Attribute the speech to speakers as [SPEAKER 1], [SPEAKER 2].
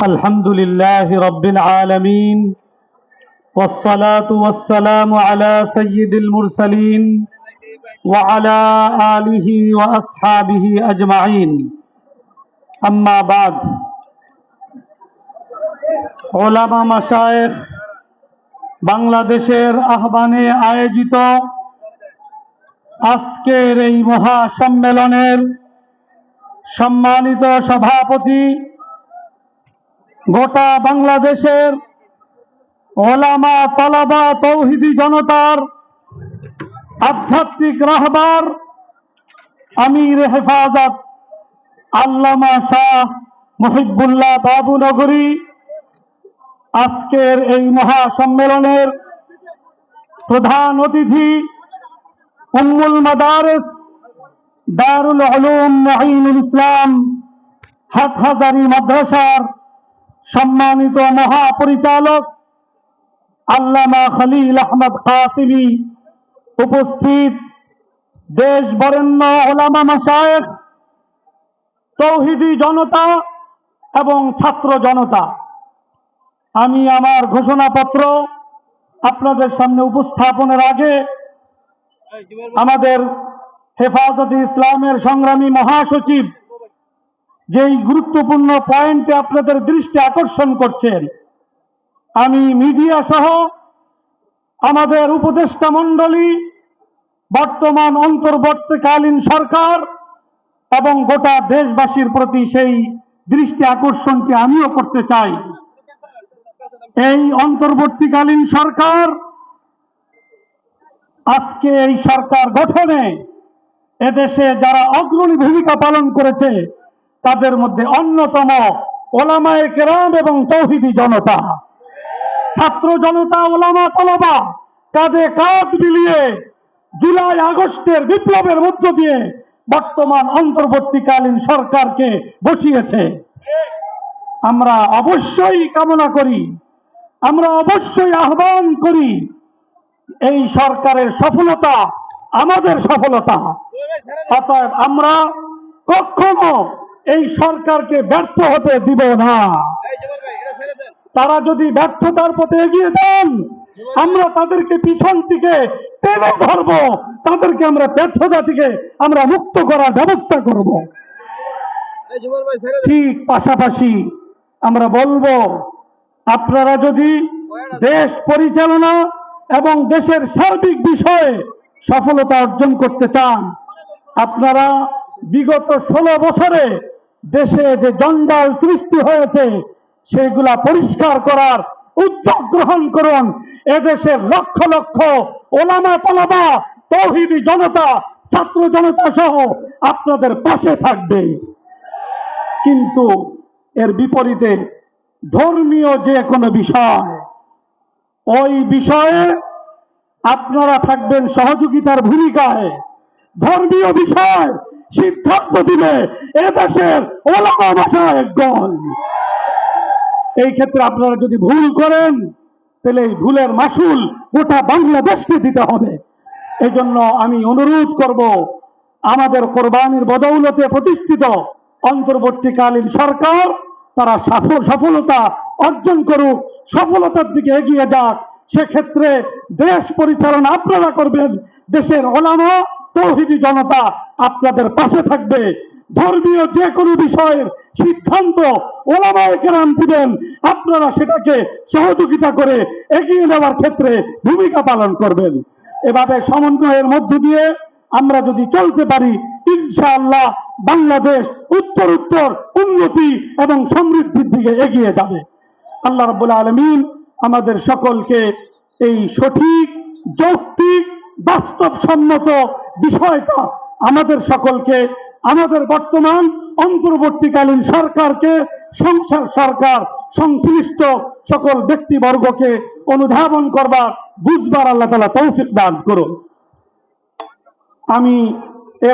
[SPEAKER 1] الحمد لله رب العالمين والصلاة والسلام على سيد المرسلين وعلى آله وأصحابه أجمعين أما بعد ওলামা মাশায়েখ বাংলাদেশের আহ্বানে আয়োজিত আজকের এই মহা সম্মেলনের সম্মানিত সভাপতি গোটা বাংলাদেশের ওলামা তলাবা তৌহিদি জনতার আধ্যাত্মিক রাহবার আমির হেফাজত আল্লামা শাহ মুহিবুল্লাহ বাবু নগরী আজকের এই মহা সম্মেলনের প্রধান অতিথি উম্মুল মাদারেস দারুল উলুম মহিনুল ইসলাম হাটহাজারি মাদ্রাসার সম্মানিত মহাপরিচালক আল্লামা খলিল আহমদ কাসিমি উপস্থিত দেশ বরেণ্য ওলামা মাসায়েক তৌহিদি জনতা এবং ছাত্র জনতা। আমি আমার ঘোষণাপত্র আপনাদের সামনে উপস্থাপনের আগে আমাদের হেফাজতে ইসলামের সংগ্রামী মহাসচিব যেই গুরুত্বপূর্ণ পয়েন্টে আপনাদের দৃষ্টি আকর্ষণ করছেন, আমি মিডিয়া সহ আমাদের উপদেষ্টা মণ্ডলী, বর্তমান অন্তর্বর্তীকালীন সরকার এবং গোটা দেশবাসীর প্রতি সেই দৃষ্টি আকর্ষণকে আমিও করতে চাই। এই অন্তর্বর্তীকালীন সরকার আজকে এই সরকার গঠনে এদেশে যারা অগ্রণী ভূমিকা পালন করেছে তাদের মধ্যে অন্যতম ওলামায় কেরাম এবং তৌহিদি জনতা। ছাত্র জনতা, ওলামা, তলবা, কাঁধে কাঁধ মিলিয়ে জুলাই আগস্টের বিপ্লবের মধ্য দিয়ে বর্তমান অন্তর্বর্তীকালীন সরকারকে বসিয়েছে। আমরা অবশ্যই কামনা করি, আমরা অবশ্যই আহ্বান করি, এই সরকারের সফলতা, আমাদের সফলতা। অতএব আমরা কখনো এই সরকারকে ব্যর্থ হতে দিব না। তারা যদি ব্যর্থতার পথে এগিয়ে যান আমরা তাদেরকে পিছন থেকে টেনে ধরব। তাদেরকে আমরা ব্যর্থতা থেকে আমরা মুক্ত করার ব্যবস্থা করব। ঠিক পাশাপাশি আমরা বলব আপনারা যদি দেশ পরিচালনা এবং দেশের সার্বিক বিষয়ে সফলতা অর্জন করতে চান আপনারা বিগত ষোলো বছরে দেশে যে জঞ্জাল সৃষ্টি হয়েছে সেগুলা পরিষ্কার করার উদ্যোগ গ্রহণ করুন। এদেশের লক্ষ লক্ষ ওলামা তলামা তৌহিদি জনতা, ছাত্র জনতা সহ আপনাদের পাশে থাকবে। কিন্তু এর বিপরীতে ধর্মীয় যে কোনো বিষয়, ওই বিষয়ে আপনারা থাকবেন সহযোগিতার ভূমিকায়। ধর্মীয় বিষয় সিদ্ধান্ত দিবে এদেশের ওলামা ভাষায় গণ। এই ক্ষেত্রে আপনারা যদি ভুল করেন, তাহলে এই ভুলের মাসুল গোটা বাংলাদেশকে দিতে হবে। এই জন্য আমি অনুরোধ করব, আমাদের কোরবানির বদৌলতে প্রতিষ্ঠিত অন্তর্বর্তীকালীন সরকার, তারা সফল, সফলতা অর্জন করুক, সফলতার দিকে এগিয়ে যাক। সেক্ষেত্রে দেশ পরিচালনা আপনারা করবেন, দেশের ওলামা তৌহিদি জনতা আপনাদের পাশে থাকবে। ধর্মীয় যে কোনো বিষয়ের সিদ্ধান্ত ওলামায় দিবেন। আপনারা সেটাকে সহযোগিতা করে এগিয়ে নেওয়ার ক্ষেত্রে ভূমিকা পালন করবেন। এভাবে সমন্বয়ের মধ্য দিয়ে আমরা যদি চলতে পারি, ইনশাআল্লাহ বাংলাদেশ উত্তর উত্তর উন্নতি এবং সমৃদ্ধির দিকে এগিয়ে যাবে। আল্লাহ রাব্বুল আলমিন আমাদের সকলকে এই সঠিক, যৌক্তিক, বাস্তবসম্মত বিষয়টা আমাদের সকলকে, আমাদের বর্তমান অন্তর্বর্তীকালীন সরকারকে, সংসার সরকার, সংশ্লিষ্ট সকল ব্যক্তিবর্গকে অনুধাবন করবার, বুঝবার আল্লাহ তালা তৌফিক দান করুন। আমি এ